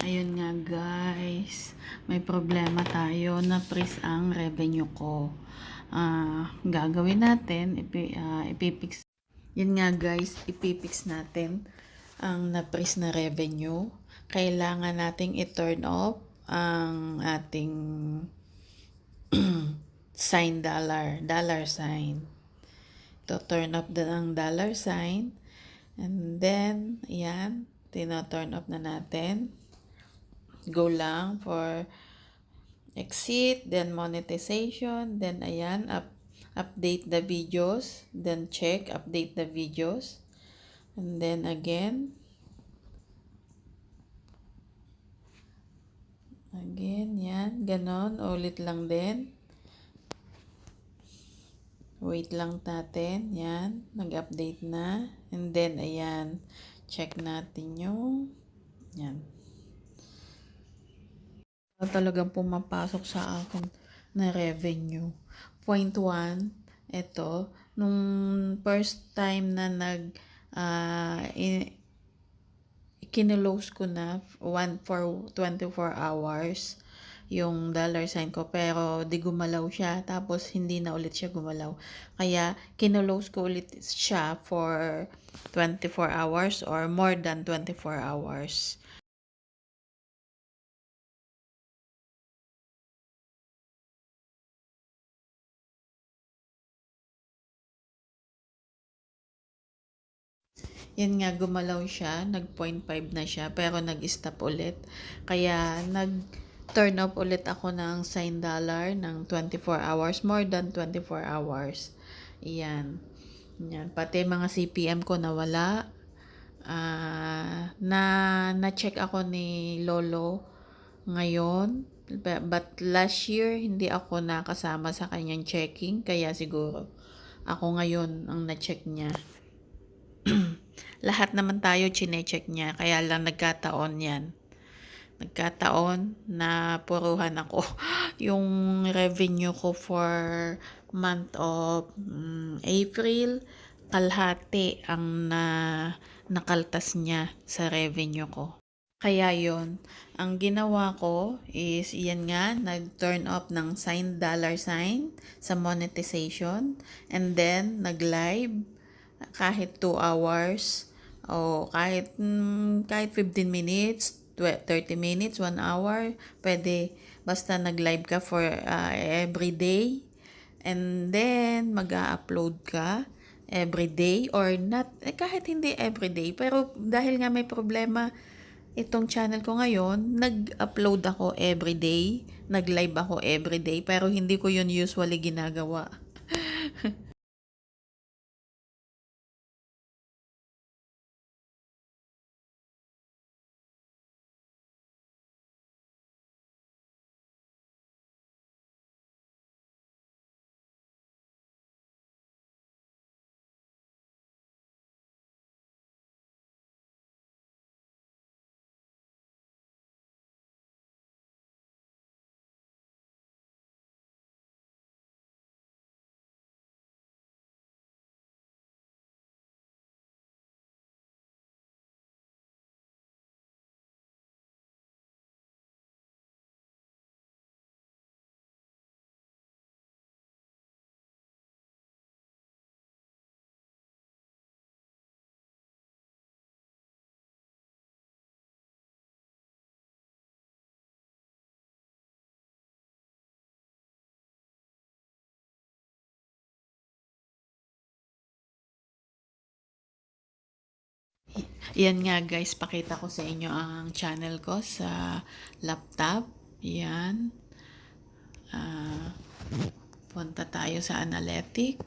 Ayun nga guys, may problema tayo na freeze ang revenue ko. Ah, gagawin natin, ipi, ah, ipipix. Yun nga guys, ipipix natin ang na-freeze na revenue. Kailangan nating i-turn off ang ating sign dollar, dollar sign. To turn off din ang dollar sign. And then, ayan, tina-turn off na natin go lang for exit, then monetization, then ayan, up, update the videos, then check, update the videos, and then again, again, yan, ganon, ulit lang din. Wait lang natin, yan, nag-update na, and then ayan, check natin yung, yan, talagang pumapasok sa akin na revenue. Point one, ito, nung first time na nag, uh, in, kinulose ko na one for 24 hours yung dollar sign ko pero di gumalaw siya tapos hindi na ulit siya gumalaw kaya kinulose ko ulit siya for 24 hours or more than 24 hours Yan nga, gumalaw siya. Nag 0.5 na siya. Pero nag-stop ulit. Kaya nag turn off ulit ako ng sign dollar ng 24 hours. More than 24 hours. Yan. Yan. Pati mga CPM ko nawala. Uh, na na-check ako ni Lolo ngayon. But last year, hindi ako nakasama sa kanyang checking. Kaya siguro ako ngayon ang na-check niya. lahat naman tayo chine-check niya. Kaya lang nagkataon yan. Nagkataon na puruhan ako yung revenue ko for month of um, April. Kalhati ang na, nakaltas niya sa revenue ko. Kaya yon ang ginawa ko is, yan nga, nag-turn off ng sign dollar sign sa monetization. And then, nag-live kahit 2 hours o kahit, mm, kahit 15 minutes, 30 minutes, 1 hour, pwede basta nag-live ka for uh, every day. And then, mag-upload ka every day or not, eh, kahit hindi every day. Pero dahil nga may problema itong channel ko ngayon, nag-upload ako every day, nag-live ako every day, pero hindi ko yun usually ginagawa. Yan nga guys, pakita ko sa inyo ang channel ko sa laptop. Yan. Uh, punta tayo sa analytic.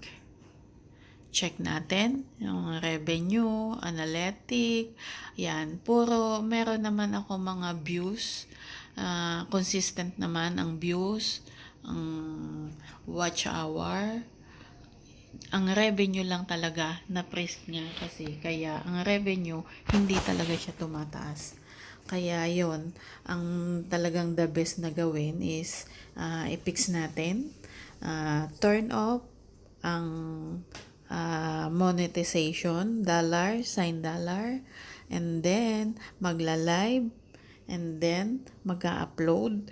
Check natin yung revenue, analytic. Yan, puro meron naman ako mga views. Uh, consistent naman ang views, ang watch hour, ang revenue lang talaga na press niya kasi. Kaya ang revenue hindi talaga siya tumataas. Kaya yon ang talagang the best na gawin is uh, i-fix natin uh, turn off ang uh, monetization dollar sign dollar and then magla-live And then, mag upload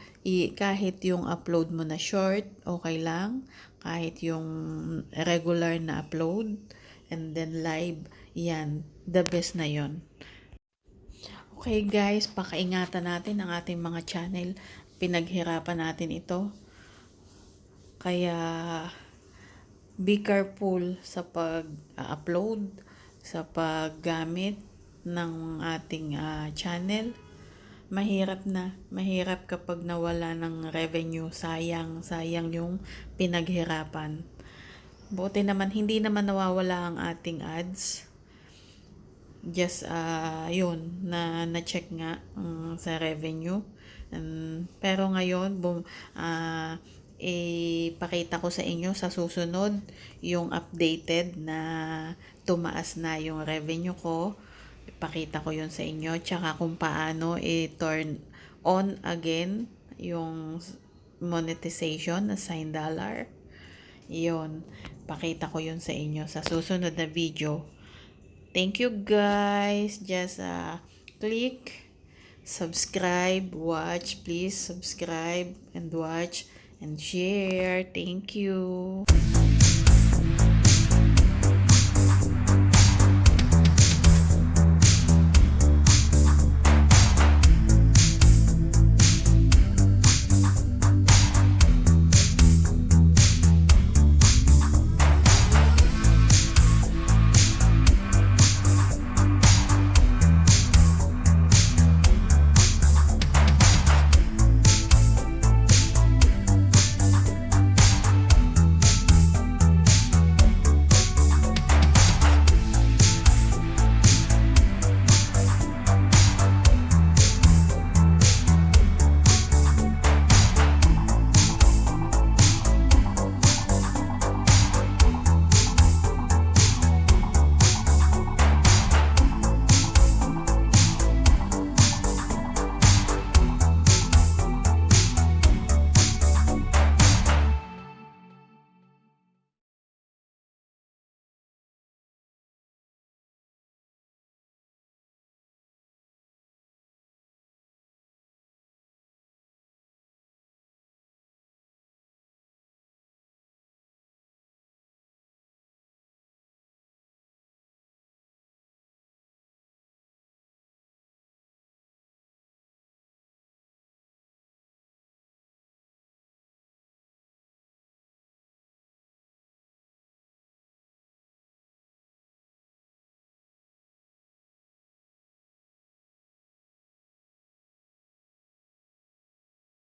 kahit yung upload mo na short, okay lang. Kahit yung regular na upload. And then live, yan. The best na yon. Okay guys, pakaingatan natin ang ating mga channel. Pinaghirapan natin ito. Kaya, be careful sa pag-upload, sa paggamit ng ating ah, channel. Mahirap na, mahirap kapag nawala ng revenue, sayang, sayang yung pinaghirapan. Buti naman, hindi naman nawawala ang ating ads. Just, ah yun, na, na-check nga mm, sa revenue. Um, pero ngayon, bum, ah, ipakita ko sa inyo sa susunod yung updated na tumaas na yung revenue ko. Ipakita ko yun sa inyo. Tsaka kung paano i-turn on again yung monetization na sign dollar. Yun. Pakita ko yun sa inyo sa susunod na video. Thank you guys. Just uh, click, subscribe, watch. Please subscribe and watch and share. Thank you.